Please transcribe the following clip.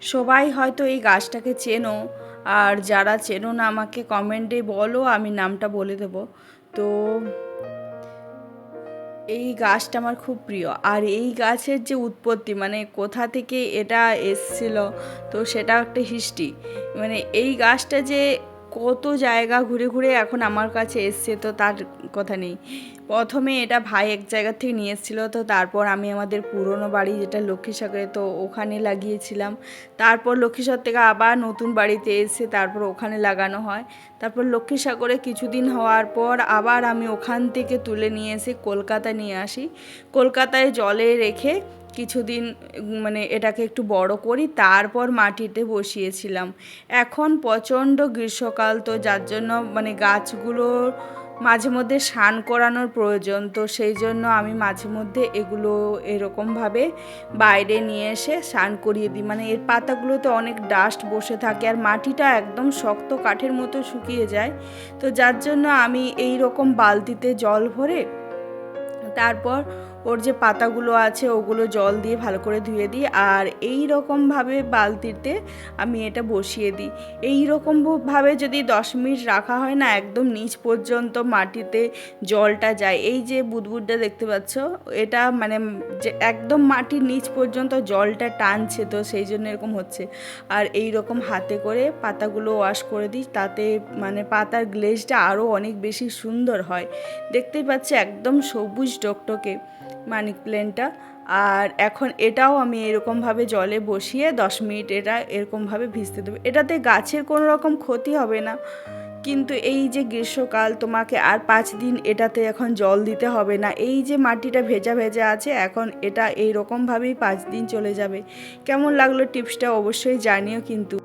সবাই হয়তো এই গাছটাকে চেনো, আর যারা চেনো না আমাকে কমেন্টে বলো, আমি নামটা বলে দেব। তো এই গাছটা আমার খুব প্রিয়। আর এই গাছের যে উৎপত্তি মানে কোথা থেকে এটা এসছিল, তো সেটা একটা হিস্ট্রি। মানে এই গাছটা যে কত জায়গা ঘুরে ঘুরে এখন আমার কাছে এসছে, তো তার কথা নেই। প্রথমে এটা ভাই এক জায়গা থেকে নিয়ে এসেছিল, তো তারপর আমি আমাদের পুরনো বাড়ি যেটা লক্ষ্মীসাগরে, তো ওখানে লাগিয়েছিলাম। তারপর লক্ষ্মীসাগর থেকে আবার নতুন বাড়িতে এসে তারপর ওখানে লাগানো হয়। তারপর লক্ষ্মীসাগরে কিছুদিন হওয়ার পর আবার আমি ওখান থেকে তুলে নিয়ে এসে কলকাতা নিয়ে আসি। কলকাতায় জলে রেখে কিছুদিন মানে এটাকে একটু বড় করি, তারপর মাটিতে বসিয়েছিলাম। এখন প্রচণ্ড গ্রীষ্মকাল, তো যার জন্য মানে গাছগুলোর মাঝে মধ্যে স্নান করানোর প্রয়োজন, তো সেই জন্য আমি মাঝে মধ্যে এগুলো এরকমভাবে বাইরে নিয়ে এসে স্নান করিয়ে দিই। মানে এর পাতাগুলোতে অনেক ডাস্ট বসে থাকে, আর মাটিটা একদম শক্ত কাঠের মতো শুকিয়ে যায়। তো যার জন্য আমি এই রকম বালতিতে জল ভরে তারপর ওর যে পাতাগুলো আছে ওগুলো জল দিয়ে ভালো করে ধুয়ে দিই আর এই রকমভাবে বালতিতে আমি এটা বসিয়ে দিই। এই রকমভাবে যদি দশ মিনিট রাখা হয় না, একদম নিচ পর্যন্ত মাটিতে জলটা যায়। এই যে বুদবুদটা দেখতে পাচ্ছ, এটা মানে যে একদম মাটির নিচ পর্যন্ত জলটা টানছে তো সেই জন্য এরকম হচ্ছে। আর এই রকম হাতে করে পাতাগুলো ওয়াশ করে দিই, তাতে মানে পাতার গ্লেজটা আরও অনেক বেশি সুন্দর হয়। দেখতেই পাচ্ছি, একদম সবুজ টকটকে মানিক প্লেনটা। আর এখন এটাও আমি এরকমভাবে জলে বসিয়ে দশ মিনিট এটা এরকমভাবে ভিজতে দেবো। এটাতে গাছের কোনো রকম ক্ষতি হবে না। কিন্তু এই যে গ্রীষ্মকাল, তোমাকে আর পাঁচ দিন এটাতে এখন জল দিতে হবে না। এই যে মাটিটা ভেজা ভেজা আছে, এখন এটা এই রকমভাবেই পাঁচ দিন চলে যাবে। কেমন লাগল টিপসটা অবশ্যই জানিও কিন্তু।